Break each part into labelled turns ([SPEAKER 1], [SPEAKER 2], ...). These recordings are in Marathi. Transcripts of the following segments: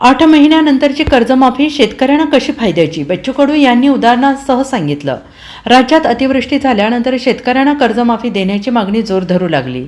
[SPEAKER 1] आठ महिन्यानंतरची कर्जमाफी शेतकऱ्यांना कशी फायद्याची? बच्चू कडू यांनी उदाहरणासह सांगितलं. राज्यात अतिवृष्टी झाल्यानंतर शेतकऱ्यांना कर्जमाफी देण्याची मागणी जोर धरू लागली.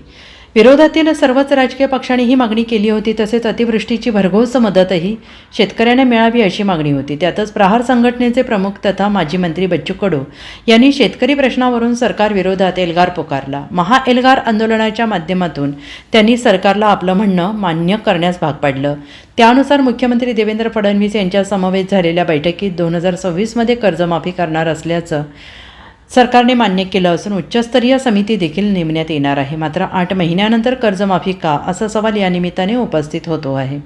[SPEAKER 1] विरोधातील सर्वच राजकीय पक्षांनी ही मागणी केली होती तसेच अतिवृष्टीची भरघोस मदतही शेतकऱ्यांना मिळावी अशी मागणी होती. त्यातच प्रहार संघटनेचे प्रमुख तथा माजी मंत्री बच्चू कडू यांनी शेतकरी प्रश्नावरून सरकार विरोधात एल्गार पुकारला. महा एल्गार आंदोलनाच्या माध्यमातून त्यांनी सरकारला आपलं म्हणणं मान्य करण्यास भाग पाडलं. त्यानुसार मुख्यमंत्री देवेंद्र फडणवीस यांच्या समवेत झालेल्या बैठकीत दोन हजार सव्वीसमध्ये कर्जमाफी करणार असल्याचं सरकारने मान्य केलं असून उच्चस्तरीय समिती देखील नेमण्यात येणार आहे. मात्र आठ महिन्यानंतर कर्जमाफी का? असा सवाल या निमित्ताने उपस्थित होतो आहे.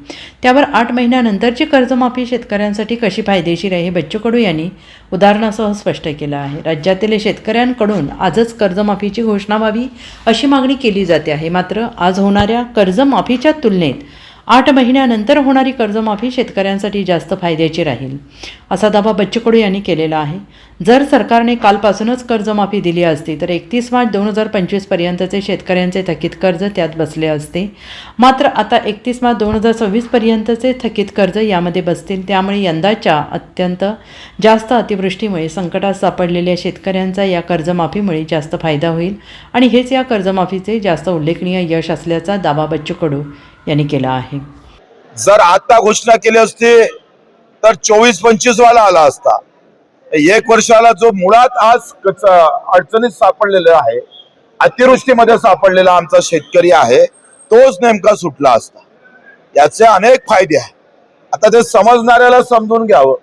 [SPEAKER 1] त्यावर आठ महिन्यानंतरची कर्जमाफी शेतकऱ्यांसाठी कशी फायदेशीर आहे हे बच्चू कडू यांनी उदाहरणासह स्पष्ट केलं आहे. राज्यातील शेतकऱ्यांकडून आजच कर्जमाफीची घोषणा व्हावी अशी मागणी केली जाते आहे. मात्र आज होणाऱ्या कर्जमाफीच्या तुलनेत आठ महिन्यानंतर होणारी कर्जमाफी शेतकऱ्यांसाठी जास्त फायद्याची राहील. असा दावा बच्चू कडू यांनी केलेला आहे. जर सरकारने कालपासूनच कर्जमाफी दिली असती तर एकतीस मार्च दोन हजार पंचवीसपर्यंतचे शेतकऱ्यांचे थकीत कर्ज त्यात बसले असते. मात्र आता एकतीस मार्च दोन हजार सव्वीसपर्यंतचे थकीत कर्ज यामध्ये बसतील. त्यामुळे यंदाच्या अत्यंत जास्त अतिवृष्टीमुळे संकटात सापडलेल्या शेतकऱ्यांचा या कर्जमाफीमुळे जास्त फायदा होईल. आणि हेच या कर्जमाफीचे जास्त उल्लेखनीय यश असल्याचा दावा बच्चू कडू यांनी केला आहे.
[SPEAKER 2] जर आता घोषणा केली असती तर चोवीस पंचवीस वाला आला असता. एक वर्षाला जो मुळात आज अडचणीत सापडलेला आहे अतिवृष्टीमध्ये सापडलेला आमचा शेतकरी आहे तोच नेमका सुटला असता. याचे अनेक फायदे आहेत. आता ते समजणाऱ्याला समजून घ्यावं.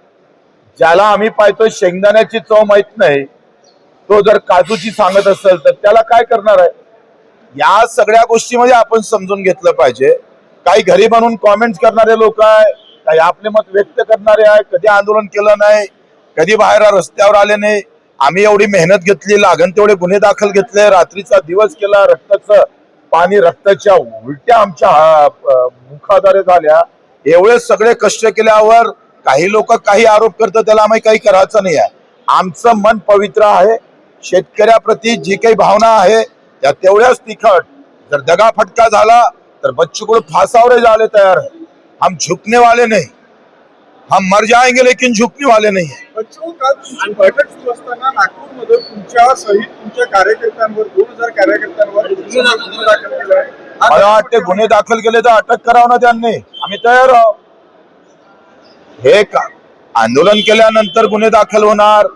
[SPEAKER 2] ज्याला आम्ही पाहतो शेंगदाण्याची चव माहीत नाही तो जर काजूची सांगत असेल तर त्याला काय करणार आहे? या सगळ्या गोष्टीमध्ये आपण समजून घेतलं पाहिजे. काही घरी बनवून कॉमेंट करणारे लोक आहे काही आपले मत व्यक्त करणारे आहे कधी आंदोलन केलं नाही कधी बाहेर रस्त्यावर आले नाही. आम्ही एवढी मेहनत घेतली लागण तेवढे गुन्हे दाखल घेतले रात्रीचा दिवस केला रक्ताचं पाणी रक्ताच्या उलट्या आमच्या हा- मुखाद्वारे झाल्या. एवढे सगळे कष्ट केल्यावर काही लोक काही आरोप करतात त्याला आम्ही काही करायचं नाही आहे. आमचं मन पवित्र आहे. शेतकऱ्याप्रती जी काही भावना आहे त्या तेवढ्याच तिखट जर दगा फटका झाला तर बच्चू को फांसावर जाने तैयार है हम झुकने वाले नहीं. हम मर जाएंगे लेकिन झुकने वाले नहीं है
[SPEAKER 3] बच्चू काल बैठक सुरू असताना नागपूरमध्ये तुमच्या सहित तुमच्या कार्यकर्त्यांवर दोन हजार कार्यकर्त्यांवर गुन्हे दाखल केला
[SPEAKER 2] मला वाटते गुन्हे दाखल केले तर अटक करावं ना त्यांनी. आम्ही तयार आहोत. हे का? आंदोलन केल्यानंतर गुन्हे दाखल होणार.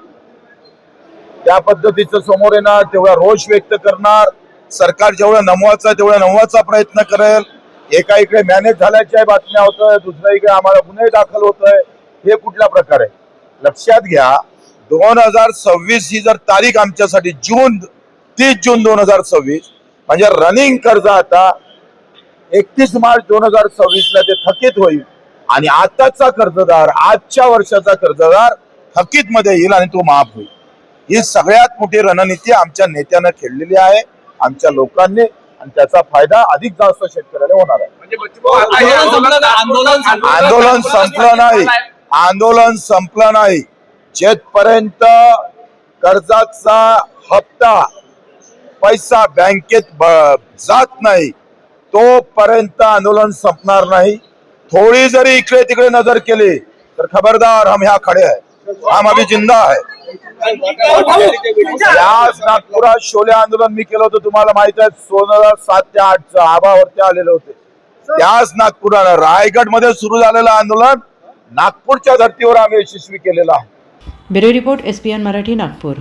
[SPEAKER 2] त्या पद्धतीचं समोर येणार तेवढा रोष व्यक्त करणार. सरकार जेवढं नमवायचं तेवढा नमवाचा प्रयत्न करेल. एका इकडे मॅनेज झाल्याच्या बातम्या होत आहे दुसऱ्या इकडे आम्हाला गुन्हे दाखल होत आहे हे कुठल्या प्रकारे? लक्षात घ्या दोन हजार सव्वीस ही जर तारीख आमच्यासाठी जून तीस जून दोन हजार सव्वीस म्हणजे रनिंग कर्ज आता एकतीस मार्च दोन हजार सव्वीस ला ते थकीत होईल. आणि आताचा कर्जदार आजच्या वर्षाचा कर्जदार थकीत मध्ये येईल आणि तो माफ होईल. ही सगळ्यात मोठी रणनीती आमच्या नेत्यानं खेळलेली आहे. आमच्या लोकांनी आणि त्याचा फायदा अधिक जास्त शेतकऱ्याला होणार आहे.
[SPEAKER 3] म्हणजे
[SPEAKER 4] आंदोलन संपलं का? आंदोलन संपलं.
[SPEAKER 2] आंदोलन संपलं नाही. आंदोलन संपलं नाही. जेथपर्यंत कर्जाचा हप्ता पैसा बँकेत जात नाही तोपर्यंत आंदोलन संपणार नाही. थोडी जरी इकडे तिकडे नजर केली तर खबरदार हम ह्या खडे आहे हम अभी जिंदा है. याच नागपुरात शोले आंदोलन मी केलं होतं तुम्हाला माहीत आहे दोन हजार सात ते आठचं आबावरती आलेले होते. त्याच नागपुरानं रायगडमध्ये सुरू झालेलं आंदोलन नागपूरच्या धर्तीवर आम्ही यशस्वी केलेलं आहे.
[SPEAKER 1] Bureau report S P N Marathi Nagpur.